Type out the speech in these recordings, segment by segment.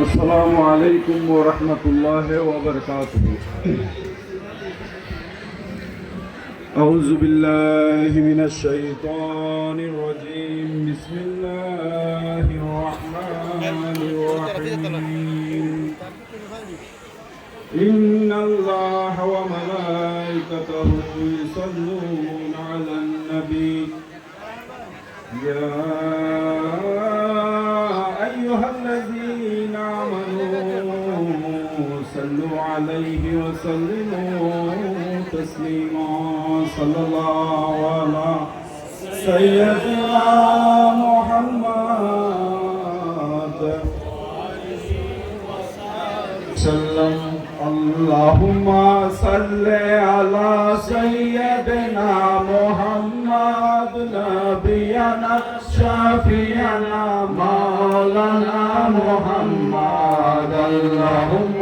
السلام عليكم ورحمة الله وبركاته أعوذ بالله من الشيطان الرجيم بسم الله الرحمن الرحيم إن الله وملائكته يصلون على النبي يا عليه وسلموا تسليما صلى الله على سيدنا محمد. وسلم اللهم صل على سيدنا محمد نبينا شافينا مولانا محمد. اللهم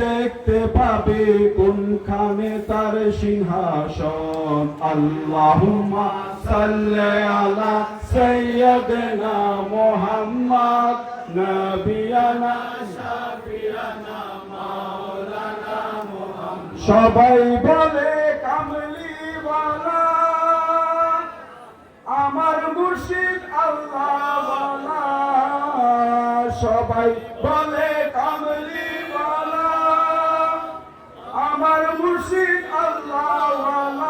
দেখতে পাবি কোনখানে তার সিংহাসন। আল্লাহুম্মা সাল্লি আলা সাইয়্যিদিনা মুহাম্মদ, নবিয়ানা সবাই বলে, কামলিওয়ালা, আমার মুর্শিদ আল্লাহ সবাই বলে আমার মুর্শিদ আল্লাহ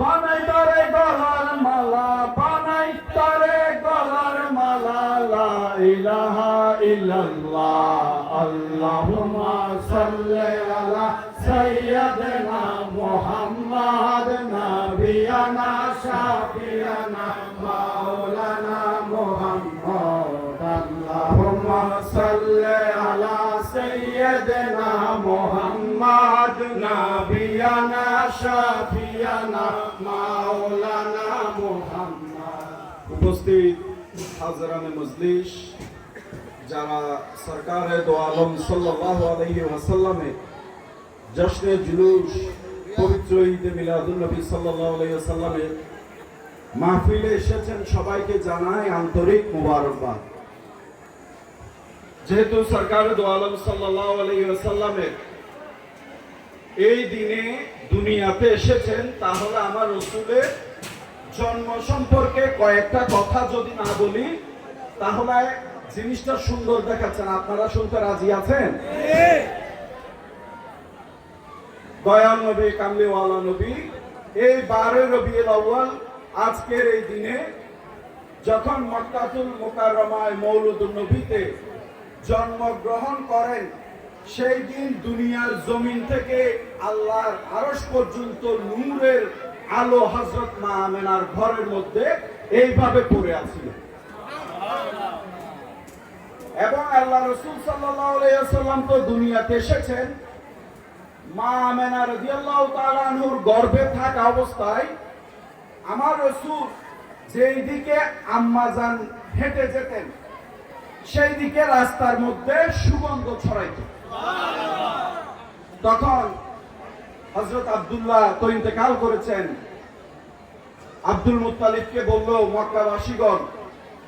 বানাই তারে গলার মালা, বানাই তারে গলার মালা। লা ইলাহা ইল্লাল্লাহ, আল্লাহুম্মা সাল্লি আলা সাইয়্যিদিনা মুহাম্মাদ নাবিয়ানা শাফিয়ানা মাওলানা মুহাম্মদ। মুহাম্মাদ নাবিয়ানা শাফিয়ানা মাওলানা মুহাম্মদ। উপস্থিত হাজরানে মজলিস, যারা সরকারে দো আলম সাল্লাল্লাহু আলাইহি ওয়াসাল্লামে জশ্নে জুলুস, পবিত্র ঈদে মিলাদুন নবী সাল্লাল্লাহু আলাইহি ওয়াসাল্লামে মাহফিলে এসেছেন, সবাইকে জানাই আন্তরিক মোবারকবাদ। যেহেতু সরকারে দো আলম সাল্লাল্লাহু আলাইহি ওয়াসাল্লামের এই দিনে দুনিয়াতে এসেছেন, তাহলে আমার রসুলের জন্ম সম্পর্কে কয়েকটা কথা যদি না বলি, তাহলে জিনিসটা সুন্দর দেখাচ্ছেন আপনারা শুনতে রাজি আছেন? দয়াল নবী, কামলিওয়ালা নবী, এই বারো আজকের এই দিনে যখন মক্কাতুল মুকাররমায় মৌলুদুল নবীতে জন্মগ্রহণ করেন সেই দিন দুনিয়ার জমিন থেকে আল্লাহর আরশ পর্যন্ত নূরের আলো হজরত মা আমেনার ঘরের মধ্যে এইভাবে পড়ে আছিল এবং আল্লাহ রসুল সাল্লাম তো দুনিয়াতে এসেছেন। মা আমেনা রাদিয়াল্লাহু তাআলা আনহুর গর্ভে থাকা অবস্থায় আমার রসুল যেই দিকে আম্মাজান হেঁটে যেতেন সেই দিকে রাস্তার মধ্যে সুগন্ধ ছড়াইত। তখন হজরত আব্দুল্লাহ তো ইন্তেকাল করেছেন। আব্দুল মুত্তালিবকে বলল, মক্কাবাসীগণ,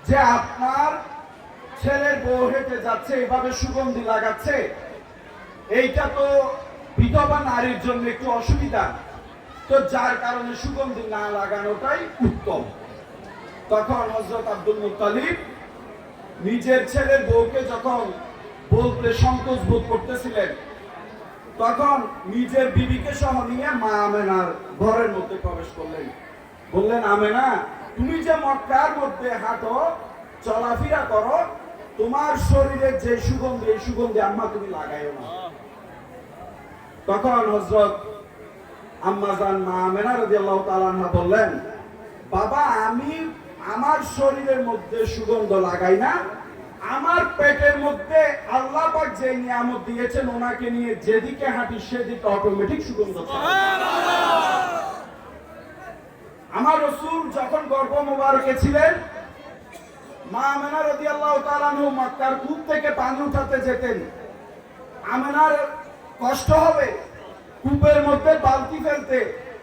যে আপনার ছেলের বউ হেঁটে যাচ্ছে, এভাবে সুগন্ধি লাগাচ্ছে, এইটা তো বিধবা নারীর জন্য একটু অসুবিধা। তো যার কারণে সুগন্ধি না লাগানোটাই উত্তম। তখন হজরত আব্দুল মুত্তালিব নিজের ছেলের বউকে যখন বলতে সংকোচ বোধ করতেছিলেন, তখন নিজের বিবিকে সহ নিয়ে মা আমেনার ঘরের মধ্যে প্রবেশ করলেন। বললেন, আমেনা, তুমি যে মক্কার মধ্যে হাঁটো, চলাফেরা করো, তোমার শরীরের যে সুগন্ধি, এই সুগন্ধি আম্মা তুমি লাগাইও না। তখন হজরত আম্মাজান মা আমেনা তাআলা আনহা বললেন, বাবা, আমি আমার শরীরের মধ্যে সুগন্ধ লাগাই না, আমার পেটের মধ্যে আল্লাহ পাক যে নিয়ামত দিয়েছেন, ওনাকে নিয়ে যেদিকে হাঁটি সেদিকে অটোমেটিক সুগন্ধ আমার রসুল যখন গর্ভ মোবারকে ছিলেন, মা আমেনা রদি আল্লাহ তালানু মক্কার কূপ থেকে পানি উঠাতে যেতেন। আমেনার কষ্ট হবে কূপের মধ্যে বালতি ফেলতে।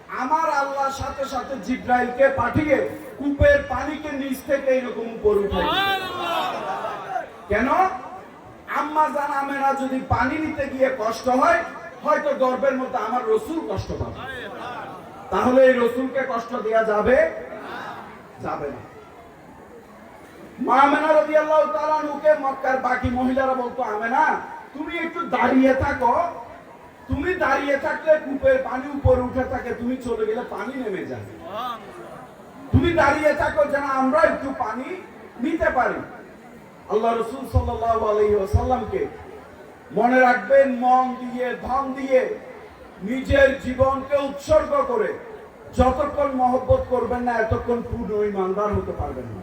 আমার আল্লাহর সাথে সাথে জিব্রাইলকে পাঠিয়ে কূপের পানিকে নিচ থেকে এরকম উপর দিতেন। কেন? আম্মা জান আমেনা যদি পানি নিতে গিয়ে কষ্ট হয়, হয়তো গর্বের মধ্যে আমার রসুল কষ্ট পাবে। তাহলে এই রসুলকে কষ্ট দেওয়া যাবে? যাবে না। মা আমেনা রাদিয়াল্লাহু তাআলা নুকে মক্কার বাকি মহিলারা বলতো, আমেনা, তুমি একটু দাঁড়িয়ে থাকো তুমি দাঁড়িয়ে থাকলে কূপের পানি উপরে উঠে থাকে, তুমি চলে গেলে পানি নেমে যাবে তুমি দাঁড়িয়ে থাকো যেন আমরা একটু পানি নিতে পারি। আল্লাহ রসুল আলাইহি মনে রাখবেন, মন দিয়ে, ধন দিয়ে নিজের জীবনকে উৎসর্গ করে যতক্ষণ মহব্বত করবেন না, এতক্ষণ পূর্ণ ইমানদার হতে পারবেন না।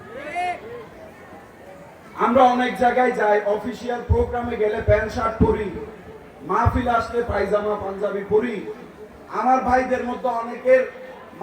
আমরা অনেক জায়গায় যাই, অফিসিয়াল প্রোগ্রামে গেলে প্যান্ট শার্ট পরি। মাহফিল আসলে পায়জামা পাঞ্জাবি পরি। আমার ভাইদের মধ্যে অনেকের